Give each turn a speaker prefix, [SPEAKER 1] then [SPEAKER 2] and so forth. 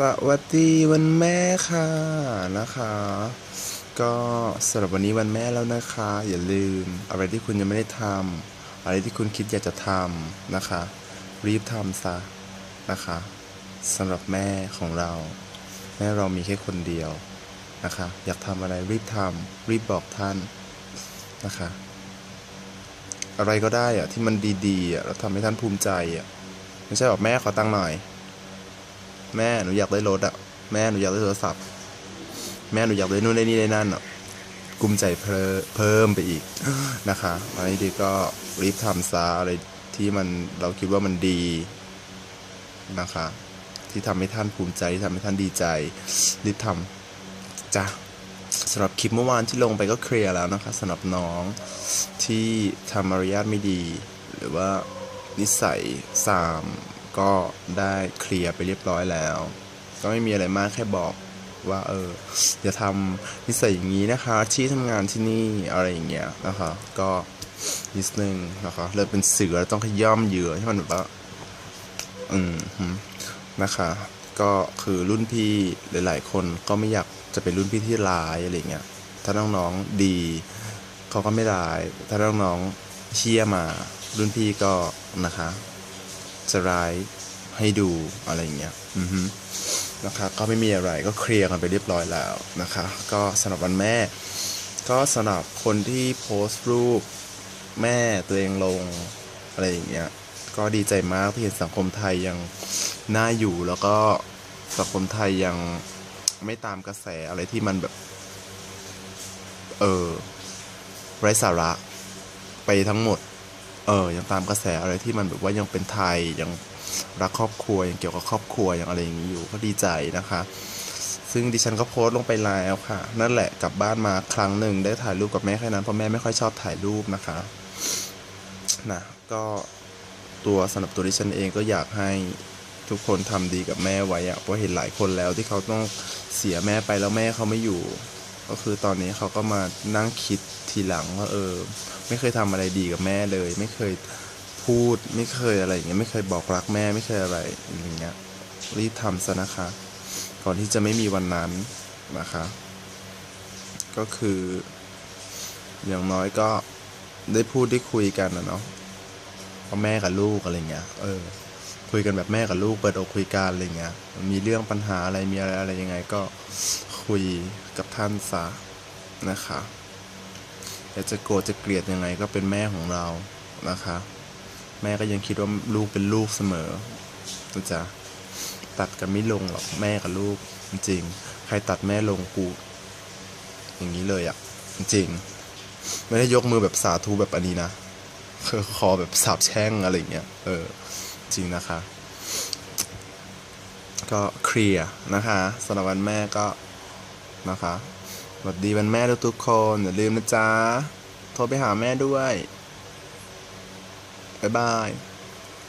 [SPEAKER 1] สวัสดีวันแม่ค่ะนะคะ ก็สำหรับวันนี้วันแม่แล้วนะคะ อย่าลืม อะไรที่คุณยังไม่ได้ทำอะไรที่คุณคิดอยากจะทำนะคะ รีบทำซะนะคะสำหรับแม่ของเรา แม่เรามีแค่คนเดียวนะคะ อยากทำอะไรรีบทำรีบบอกท่านนะคะ อะไรก็ได้อะที่มันดีๆอะแล้วทำให้ท่านภูมิใจอะไม่ใช่บอกแม่ขอตังค์หน่อย แม่หนูอยากได้รถอะแม่หนูอยากได้โทรศัพท์ แม่หนูอยากได้นู่นได้นี่ได้นั่นอะกลุ้มใจเพิ่มเพิ่มไปอีกนะคะอะไรดีก็รีบทำซะอะไรที่มันเราคิดว่ามันดีนะคะ ที่ทำให้ท่านภูมิใจที่ทำให้ท่านดีใจ รีบทำจ้ะสำหรับคลิปเมื่อวานที่ลงไปก็เคลียร์แล้วนะคะสำหรับน้องที่ทำมารยาทไม่ดี หรือว่านิสัยสาม ก็ได้เคลียร์ไปเรียบร้อยแล้ว ก็ไม่มีอะไรมากแค่บอกว่าเอออย่าทำนิสัยอย่างนี้นะคะ ที่ทำงานที่นี่อะไรอย่างเงี้ยนะคะก็นิดนึงนะคะ เลยเป็นเสือต้องขย่ำเหยื่อให้มันแบบว่าอืมนะคะ ก็คือรุ่นพี่หลาย ๆ คนก็ไม่อยากจะเป็นรุ่นพี่ที่ร้ายอะไรเงี้ยถ้าน้องๆดีเขาก็ไม่ร้าย ถ้าน้องๆเชี่ยมา รุ่นพี่ก็นะคะจะร้าย ให้ดูอะไรอย่างเงี้ยอือฮึนะคะก็ไม่มีอะไรก็เคลียร์กันไปเรียบร้อยแล้วนะคะ ก็สำหรับวันแม่ ก็สำหรับคนที่โพสต์รูปแม่ตัวเองลงอะไรอย่างเงี้ยก็ดีใจมากที่เห็นสังคมไทยยังน่าอยู่แล้วก็สังคมไทยยังไม่ตามกระแสอะไรที่มันแบบ เออไร้สาระไปทั้งหมด เออ ยังตามกระแสอะไรที่มันแบบว่ายังเป็นไทยยัง รักครอบครัวยังเกี่ยวกับครอบครัวอยังอะไรอย่างนี้อยู่ก็ดีใจนะคะ ซึ่งดิฉันก็โพสต์ลงไปแล้วค่ะ นั่นแหละกลับบ้านมาครั้งหนึ่งได้ถ่ายรูปกับแม่แค่นั้นเพราะแม่ไม่ค่อยชอบถ่ายรูปนะคะนะก็ตัวสำหรับตัวดิฉันเองก็อยากให้ทุกคนทำดีกับแม่ไว้อะเพราะเห็นหลายคนแล้วที่เขาต้องเสียแม่ไปแล้วแม่เขาไม่อยู่ ก็คือตอนนี้เขาก็มานั่งคิดทีหลังว่าเออ ไม่เคยทำอะไรดีกับแม่เลย ไม่เคย พูดไม่เคยอะไรอย่างเงี้ยไม่เคยบอกรักแม่ไม่เคยอะไรอย่างเงี้ยรีบทำซะนะคะ ก่อนที่จะไม่มีวันนั้นนะคะ ก็คือ อย่างน้อยก็ได้พูดได้คุยกันนะเนาะพ่อแม่กับลูกอะไรเงี้ยเออคุยกันแบบแม่กับลูกเปิดอกคุยกันอะไรเงี้ยมีเรื่องปัญหาอะไรมีอะไรอะไรยังไงก็คุยกับท่านซะนะคะอยากจะโกรธจะเกลียดยังไงก็เป็นแม่ของเรานะคะ แม่ก็ยังคิดว่าลูกเป็นลูกเสมอนะจ๊ะตัดกันไม่ลงหรอกแม่กับลูก จริง ใครตัดแม่ลงกู อย่างนี้เลยอะ่ะ จริง ไม่ได้ยกมือแบบสาธุแบบอันนี้นะคือคอแบบสาบแช่งอะไรอย่างเงี้ยเออ จริงนะคะ ก็เคลียร์นะคะสำหรับวันแม่ก็นะคะสวัสดีวันแม่ทุกๆคนอย่าลืมนะจ๊ะโทรไปหาแม่ด้วย บ๊ายบาย